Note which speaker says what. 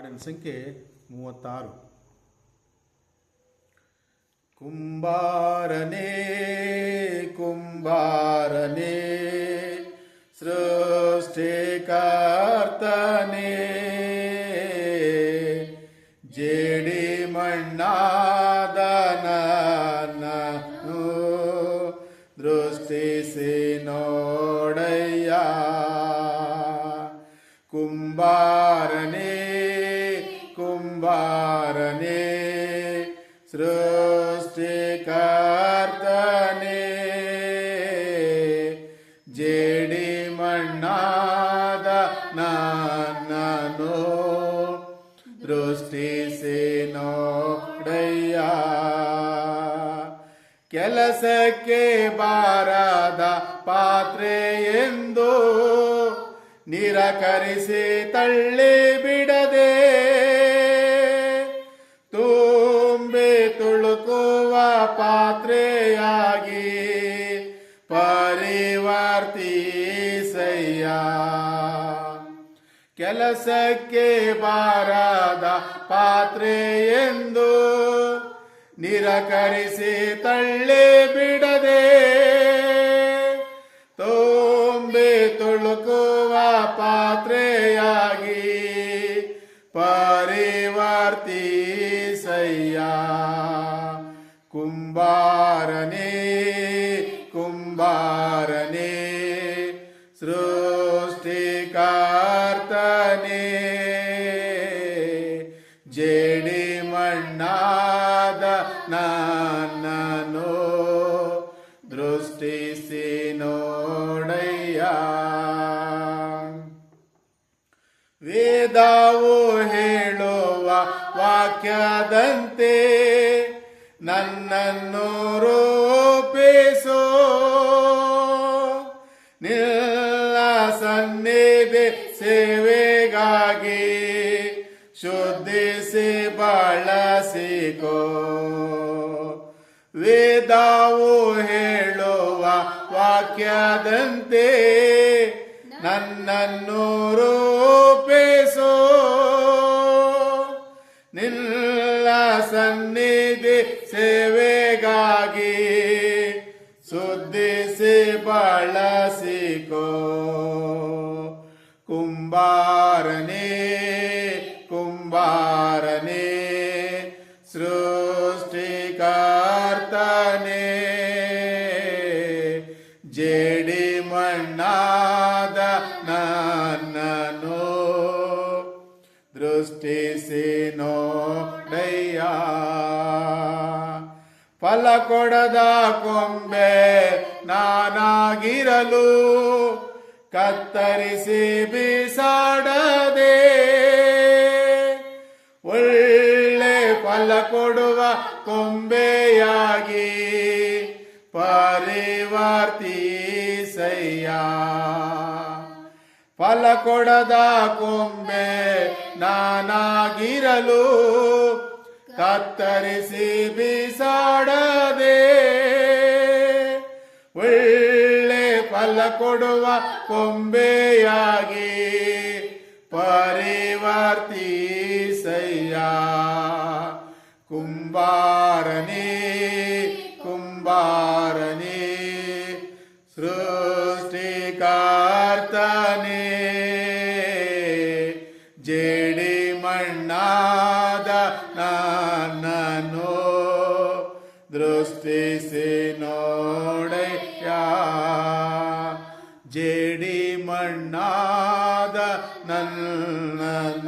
Speaker 1: ಹಾಡಿನ ಸಂಖ್ಯೆ ಮೂವತ್ತಾರು. ಕುಂಬಾರನೇ ಕುಂಬಾರನೇ ಸೃಷ್ಟಿಕರ್ತನೇ ಜೇಡಿ ಮಣ್ಣಾದ ನನ್ನನ್ನು ದೃಷ್ಟಿಸಿ ನೋಡಯ್ಯ. ಕುಂಬಾರನೇ ಸೃಷ್ಟಿಕರ್ತನೇ ಜೇಡಿ ಮಣ್ಣಾದ ನನ್ನನು ದೃಷ್ಟಿಸಿ ನೋಡಯ್ಯ ಕೆಲಸಕ್ಕೆ ಬಾರದ ಪಾತ್ರೆ ಎಂದು ನಿರಾಕರಿಸಿ ತಳ್ಳಿ ಬಿಡದೆ ಪಾತ್ರೆಯಾಗಿ ಪರಿವರ್ತಿಸಯ್ಯ. ಕೆಲಸಕ್ಕೆ ಬಾರದ ಪಾತ್ರೆ ಎಂದು ನಿರಕರಿಸಿ ತಳ್ಳಿ ಬಿಡದೆ ತುಂಬಿ ತುಳುಕುವ ಪಾತ್ರೆಯಾಗಿ ಪರಿವರ್ತಿಸಯ್ಯ. ಕುಂಬಾರನೇ ಕುಂಬಾರನೇ ಸೃಷ್ಟಿಕರ್ತನೇ. ಜೇಡಿ ಮಣ್ಣಾದ ನನ್ನನು ದೃಷ್ಟಿಸಿ ನೋಡಯ್ಯ. ವೇದಾವು ಹೇಳುವ ವಾಕ್ಯದಂತೆ ನನ್ನನ್ನು ರೂಪಿಸೋ. ನಿಲ್ಲ ಸನ್ನಿಧಿ ಸೇವೆಗಾಗಿ ಶುದ್ಧಿಸಿ ಬಳಸಿಕೋ. ವೇದವು ಹೇಳುವ ವಾಕ್ಯದಂತೆ ನನ್ನನ್ನು ಸೇವೆಗಾಗಿ ಸುದ್ದಿಸಿ ಬಳಸಿಕೋ ಕುಂಬಾರನೇ ಕುಂಬಾರನೇ ಸೃಷ್ಟಿಕರ್ತನೇ ಜೇಡಿ ಮಣ್ಣಾದ ನನ್ನನು ದೃಷ್ಟಿಸಿ ನೋಡಯ್ಯ ಫಲ ಕೊಡದ ಕೊಂಬೆ ನಾನಾಗಿರಲು. ಕತ್ತರಿಸಿ ಬಿಸಾಡದೆ. ಒಳ್ಳೆ ಫಲ ಕೊಡುವ ಕೊಂಬೆಯಾಗಿ ಪರಿವರ್ತಿಸಯ್ಯ ಫಲ ಕೊಡದ ಕೊಂಬೆ ನಾನಾಗಿರಲು. ಕತ್ತರಿಸಿ ಬಿಸಾಡದೆ ಒಳ್ಳೆ ಫಲ ಕೊಡುವ ಕೊಂಬೆಯಾಗಿ ಪರಿವರ್ತಿಸಯ್ಯ ಕುಂಬಾರನೇ ಕುಂಬಾರನೇ ದೃಷ್ಟಿಸಿ ನೋಡಯ್ಯ. ಜೇಡಿ ಮಣ್ಣಾದ ನನ್ನನು